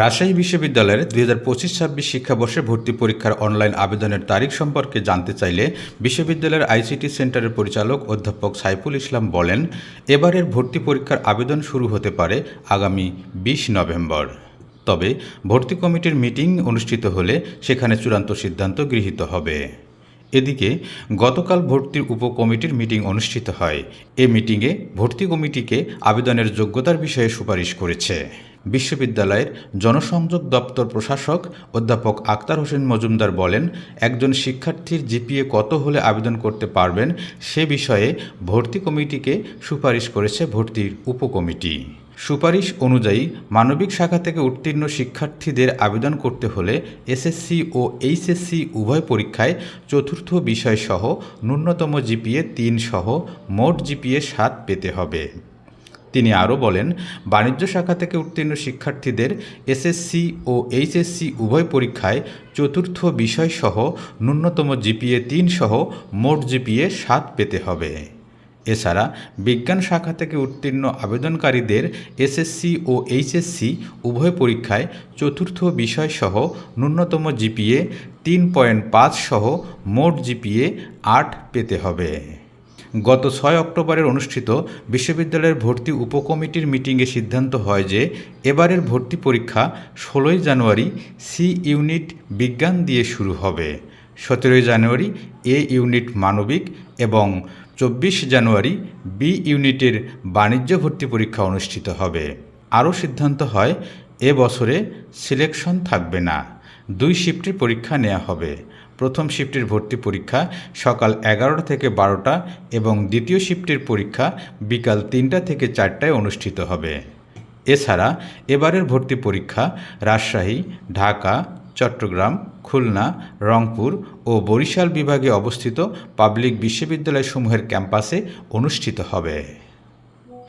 রাজশাহী বিশ্ববিদ্যালয়ের দুই হাজার পঁচিশ ছাব্বিশ শিক্ষাবর্ষে ভর্তি পরীক্ষার অনলাইন আবেদনের তারিখ সম্পর্কে জানতে চাইলে বিশ্ববিদ্যালয়ের আইসিটি সেন্টারের পরিচালক অধ্যাপক সাইফুল ইসলাম বলেন, এবারের ভর্তি পরীক্ষার আবেদন শুরু হতে পারে আগামী বিশ নভেম্বর। তবে ভর্তি কমিটির মিটিং অনুষ্ঠিত হলে সেখানে চূড়ান্ত সিদ্ধান্ত গৃহীত হবে। এদিকে, গতকাল ভর্তির উপকমিটির মিটিং অনুষ্ঠিত হয়। এ মিটিংয়ে ভর্তি কমিটিকে আবেদনের যোগ্যতার বিষয়ে সুপারিশ করেছে। বিশ্ববিদ্যালয়ের জনসংযোগ দপ্তর প্রশাসক অধ্যাপক আক্তার হোসেন মজুমদার বলেন, একজন শিক্ষার্থীর জিপিএ কত হলে আবেদন করতে পারবেন সে বিষয়ে ভর্তি কমিটিকে সুপারিশ করেছে ভর্তির উপকমিটি। সুপারিশ অনুযায়ী মানবিক শাখা থেকে উত্তীর্ণ শিক্ষার্থীদের আবেদন করতে হলে এসএসসি ও এইচএসসি উভয় পরীক্ষায় চতুর্থ বিষয়সহ ন্যূনতম জিপিএ তিন সহ মোট জিপিএ সাত পেতে হবে। তিনি আরও বলেন, বাণিজ্য শাখা থেকে উত্তীর্ণ শিক্ষার্থীদের এসএসসি ও এইচএসসি উভয় পরীক্ষায় চতুর্থ বিষয়সহ ন্যূনতম জিপিএ তিন সহ মোট জিপিএ সাত পেতে হবে। এছাড়া বিজ্ঞান শাখা থেকে উত্তীর্ণ আবেদনকারীদের এসএসসি ও এইচএসসি উভয় পরীক্ষায় চতুর্থ বিষয়সহ ন্যূনতম জিপিএ তিন পয়েন্ট পাঁচ সহ মোট জিপিএ আট পেতে হবে। গত ছয় অক্টোবরের অনুষ্ঠিত বিশ্ববিদ্যালয়ের ভর্তি উপকমিটির মিটিংয়ে সিদ্ধান্ত হয় যে, এবারের ভর্তি পরীক্ষা ষোলোই জানুয়ারি সি ইউনিট বিজ্ঞান দিয়ে শুরু হবে। সতেরোই জানুয়ারি এ ইউনিট মানবিক এবং চব্বিশ জানুয়ারি বি ইউনিটের বাণিজ্য ভর্তি পরীক্ষা অনুষ্ঠিত হবে। আরও সিদ্ধান্ত হয়, এ বছরে সিলেকশন থাকবে না। দুই শিফটের পরীক্ষা নেওয়া হবে। প্রথম শিফটের ভর্তি পরীক্ষা সকাল এগারোটা থেকে বারোটা এবং দ্বিতীয় শিফটের পরীক্ষা বিকাল তিনটা থেকে চারটায় অনুষ্ঠিত হবে। এছাড়া এবারের ভর্তি পরীক্ষা রাজশাহী, ঢাকা, চট্টগ্রাম, খুলনা, রংপুর ও বরিশাল বিভাগে অবস্থিত পাবলিক বিশ্ববিদ্যালয়সমূহের ক্যাম্পাসে অনুষ্ঠিত হবে।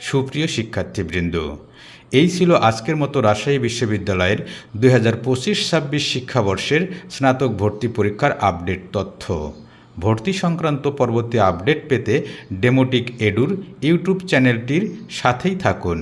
সুপ্রিয় শিক্ষার্থীবৃন্দ, এই ছিল আজকের মতো রাজশাহী বিশ্ববিদ্যালয়ের দুই হাজার পঁচিশ ছাব্বিশ শিক্ষাবর্ষের স্নাতক ভর্তি পরীক্ষার আপডেট তথ্য। ভর্তি সংক্রান্ত পরবর্তী আপডেট পেতে ডেমোটিক এডুর ইউটিউব চ্যানেলটির সাথেই থাকুন।